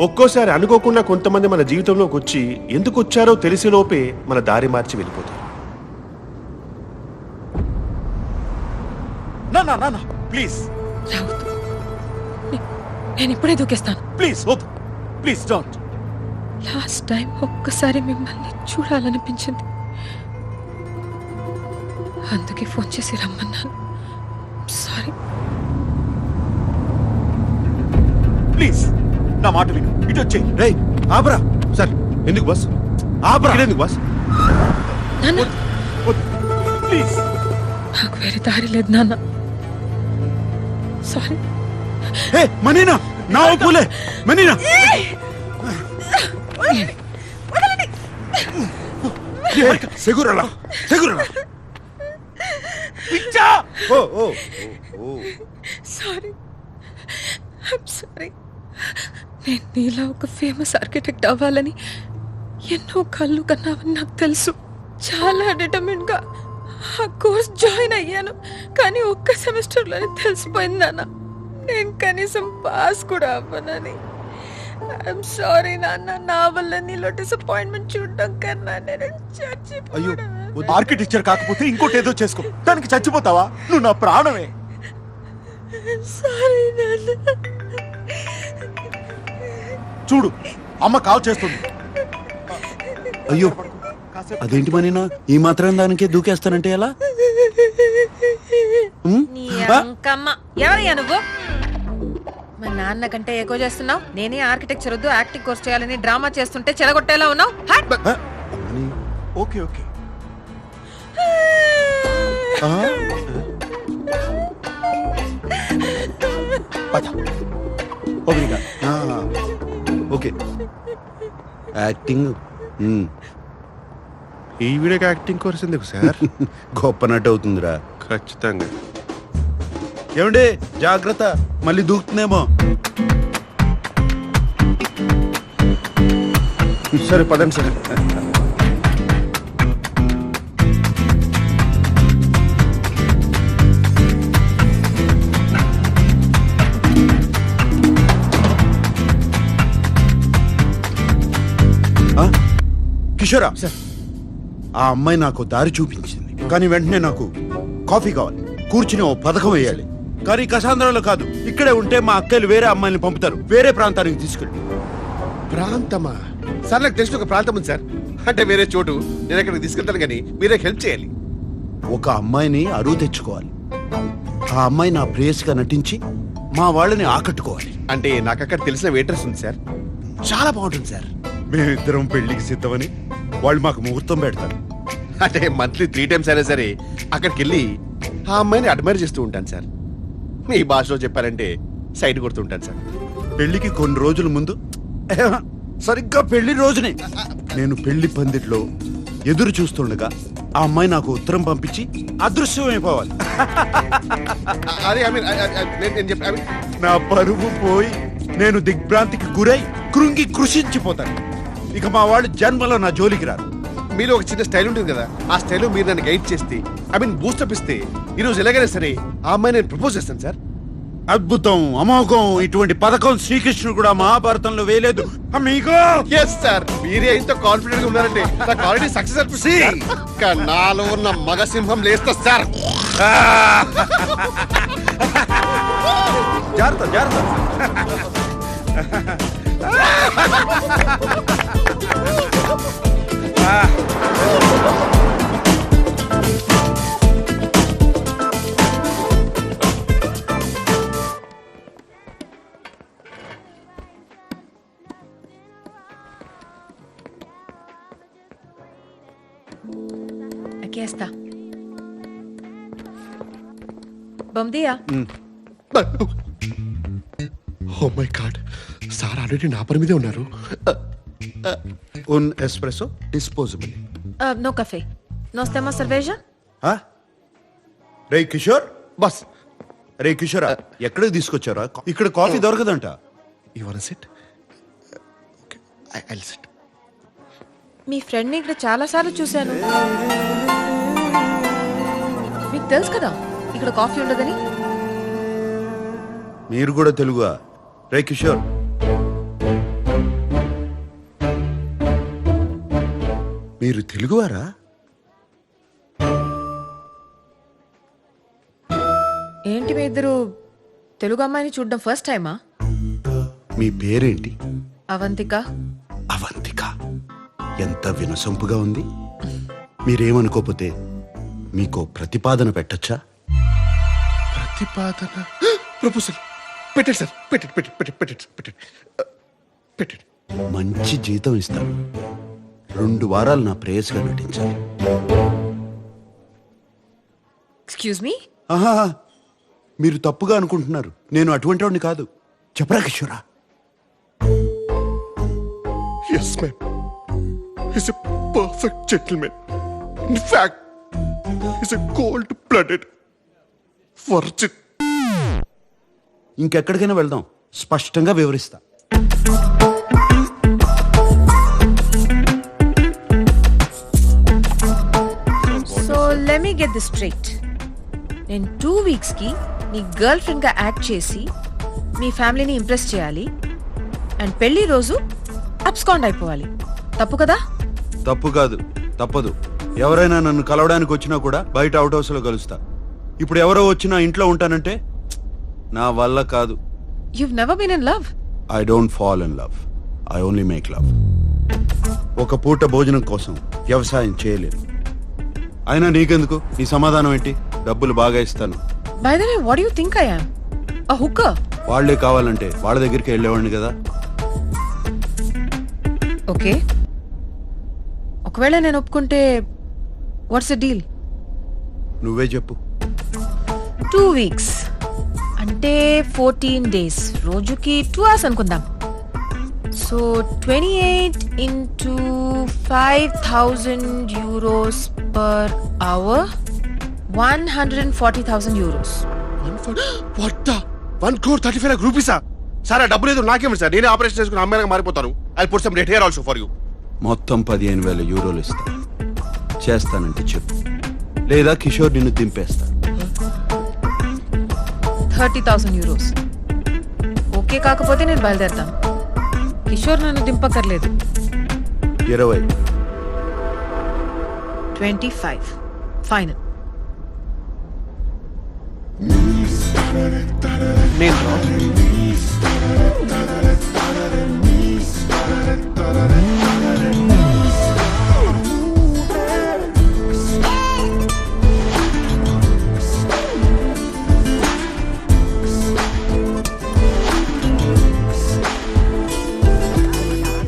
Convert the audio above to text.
ఒక్కోసారి అనుకోకుండా కొంతమంది మన జీవితంలోకి వచ్చి ఎందుకు వచ్చారో తెలిసే లోపే మన దారి మార్చి వెళ్ళిపోతారు. నా నా నా ప్లీజ్. రావద్దు. నేను ఇప్పుడే దూకేస్తాను. ప్లీజ్ వద్దు. ప్లీజ్ డోంట్ లాస్ట్ టైం ఒక్కసారి మిమ్మల్ని చూడాలనిపించింది. అందుకే ఫోన్ చేసి రమ్మన్నాను. సారీ ప్లీజ్ నా మాట విను. ఇటు వచ్చే రేయ్ ఆపరా. సార్ ఎందుకు బస్? ఆపరా. ఇక్కడ ఎందుకు బస్? నాన్న. ప్లీజ్. నాకు వేరే దారి లేదు నాన్న. సారీ. హే మనీనా నా పూలే మనీనా. సెగురలా సెగురలా. పిచ్చా! Oh oh oh sorry. I'm sorry నేను నీలా ఒక ఫేమస్ ఆర్కిటెక్ట్ అవ్వాలని ఎన్నో కళ్ళు కన్నావని నాకు తెలుసు. చాలా డిటర్మిన్గా ఆ కోర్స్ జాయిన్ అయ్యాను. కానీ ఒక్క సెమిస్టర్లోనే తెలిసిపోయింది నాన్న. నేను కనీసం పాస్ కూడా అవ్వనని. ఐఎమ్ సారీ నాన్న. నా వల్ల నీలో డిసప్పాయింట్మెంట్ చూడడం కన్నా నేను అయ్యో ఆర్కిటెక్చర్ కాకపోతే ఇంకోటి ఏదో చేసుకో. దానికి చచ్చిపోతావా? నువ్వు నా ప్రాణమే. సారీ నాన్న. చూడు అమ్మ కాల్ చేస్తుంది. అయ్యో అదేంటి మనీనా ఈ మాత్రం దానికే దూకేస్తానంటే ఎలా? ఎవరయ్యా నువ్వు? మా నాన్న కంటే ఎక్కువ చేస్తున్నావు. నేనే ఆర్కిటెక్చర్ వద్దు యాక్టింగ్ కోర్స్ చేయాలని డ్రామా చేస్తుంటే చెడగొట్టేలా ఉన్నావు. హట్! Okay okay. ఆ, ఓకే. యాక్టింగ్. ఉమ్, ఈ వీడియోకి యాక్టింగ్ కోర్స్ ఎందుకు సార్? గొప్ప నటు అవుతుందిరా. ఖచ్చితంగా. ఏమండి? జాగ్రత్త. మళ్ళీ దూకుతుందేమో సరే పదండి సార్. కిషోరా. ఆ అమ్మాయి నాకు దారి చూపించింది. కానీ వెంటనే నాకు కాఫీ కావాలి. కూర్చుని ఓ పథకం వేయాలి. కానీ కసాంధ్రంలో కాదు. ఇక్కడే ఉంటే మా అక్కలు వేరే అమ్మాయిని పంపుతారు. వేరే ప్రాంతానికి తీసుకెళ్ళి. ప్రాంతమా? సార్ నాకు తెలిసిన ఒక ప్రాంతం ఉంది సార్. అంటే వేరే చోటు. నేను అక్కడికి తీసుకెళ్తాను కానీ మీరే హెల్ప్ చేయాలి. ఒక అమ్మాయిని అరువు తెచ్చుకోవాలి. ఆ అమ్మాయి నా ప్రేయస్గా నటించి మా వాళ్ళని ఆకట్టుకోవాలి. అంటే నాకు అక్కడ తెలిసిన వెయిటర్స్ ఉంది సార్. చాలా బాగుంటుంది సార్. మేమిద్దరం పెళ్ళికి సిద్ధమని వాళ్ళు మాకు ముహూర్తం పెడతారు. అంటే మంత్లీ త్రీ టైమ్స్ అయినా సరే అక్కడికి వెళ్ళి ఆ అమ్మాయిని అడ్మైర్ చేస్తూ ఉంటాను సార్. మీ భాషలో చెప్పారంటే సైడ్ కొడుతూ ఉంటాను సార్. పెళ్ళికి కొన్ని రోజుల ముందు? ఏహ, సరిగ్గా పెళ్ళి రోజునే. నేను పెళ్ళి పందిట్లో ఎదురు చూస్తుండగా ఆ అమ్మాయి నాకు ఉత్తరం పంపించి అదృశ్యమైపోవాలి. అదే ఐ మీన్ నేను చెప్పి నా పరువు పోయి నేను దిగ్భ్రాంతికి గురై కృంగి కృషించిపోతాను. ఇక మా వాళ్ళు జన్మలో నా జోలికి రారు. మీలో ఒక చిన్న స్టైల్ ఉంటుంది కదా ఆ స్టైల్ మీరు నన్ను గైడ్ చేస్తే ఐ మీన్ బూస్టప్ ఇస్తే ఈ రోజు ఎలాగైనా సరే ఆ అమ్మాయి నేను ప్రపోజ్ చేస్తాను సార్. అద్భుతం అమోఘం ఇటువంటి పథకం శ్రీకృష్ణుడు కూడా మహాభారతంలో వేయలేదు. అమ్మీగో ఎస్ సార్ మీరే ఇంత కాన్ఫిడెంట్గా ఉన్నారంటే నాకు ఆల్రెడీ సక్సెస్ అనిపిస్తుంది ఇంకా నాలో ఉన్న మగ సింహం లేస్తా సార్ జాగ్రత్త జాగ్రత్త. Aquí está. Bom dia. Oh my god. Sir already నా పని మీదే ఉన్నారు. ఉన్ espresso disposable Uh, no café. ¿Nos temos cerveja? రే కిషోర్. బస్. రే కిషోరా ఎక్కడికి తీసుకొచ్చారా ఇక్కడ coffee దొరకదంట. You want sit I I sit me ఫ్రెండ్ని ఇక్కడ చాలాసార్లు చూశాను. మీకు తెలుసు కదా ఇక్కడ కాఫీ ఉండదని? మీరు కూడా తెలుగుగా రే కిషోర్. మీరు తెలుగువారా? ఏంటి మీ ఇద్దరు తెలుగు అమ్మాయిని చూడడం ఫస్ట్ టైమా మీ పేరేంటి? అవంతిక. ఎంత వినసొంపుగా ఉంది? మీరేమనుకోపోతే మీకో ప్రతిపాదన పెట్టచ్చా? ప్రతిపాదన? ప్రపోజల్. పెట్టండి సార్. పెట్టండి పెట్టండి పెట్టండి పెట్టండి పెట్టండి. పెట్టండి. మంచి జీతం ఇస్తాను. రెండు వారాలు నా ప్రేయస్గా నటించాలి. Excuse me? ఆహా! మీరు తప్పుగా అనుకుంటున్నారు. నేను అటువంటి వాడిని కాదు. చెప్పరా కిషోరా? Yes ma'am is a perfect gentleman in fact is a cold blooded virgin ఇంకెక్కడికైనా వెళ్దాం. స్పష్టంగా వివరిస్తా. So let me get this straight నేను టూ వీక్స్కి నీ గర్ల్ ఫ్రెండ్గా యాక్ట్ చేసి మీ ఫ్యామిలీని ఇంప్రెస్ చేయాలి అండ్ పెళ్ళి రోజు అబ్స్కాండ్ అయిపోవాలి. తప్పు కదా? తప్పు కాదు తప్పదు. ఎవరైనా నన్ను కలవడానికి వచ్చినా కూడా బయట అవుట్ హౌస్లో కలుస్తా. ఇప్పుడు ఎవరో వచ్చినా ఇంట్లో ఉంటానంటే నా వల్ల కాదు. You never been in love I don't fall in love I only make love ఒక పూట భోజనం కోసం వ్యవసాయం చేయలేను. అయినా నీకెందుకు? నీ సమాధానం ఏంటి? డబ్బులు బాగా ఇస్తాను. By the way what you think I am a hooker వాళ్ళే కావాలంటే వాళ్ళ దగ్గరికి వెళ్ళేవాడిని కదా. ఓకే ఒకవేళ నేను ఒప్పుకుంటే వాట్స్ ద డీల్ నువ్వే చెప్పు. టూ వీక్స్ అంటే ఫోర్టీన్ డేస్ రోజుకి టూ అవర్స్ అనుకుందాం. So twenty eight into five thousand euros per hour one hundred and forty thousand euros what one crore thirty five రూపీసా sir ఆ డబ్బు లేదు నాకేమి సార్ నేనే ఆపరేషన్ చేసుకుని అమ్మాయిగా మారిపోతాను. I put some red hair also for you మొత్తం పదిహేను వేల యూరోలు ఇస్తా. చేస్తానంటే చెప్పు. లేదా కిషోర్ నిన్ను దింపేస్తా. Thirty thousand euros. ఓకే కాకపోతే నేను బయలుదేరతాను. కిషోర్ నన్ను దింపక్కర్లేదు. ఇరవై. Twenty five. ఫైనల్. నేను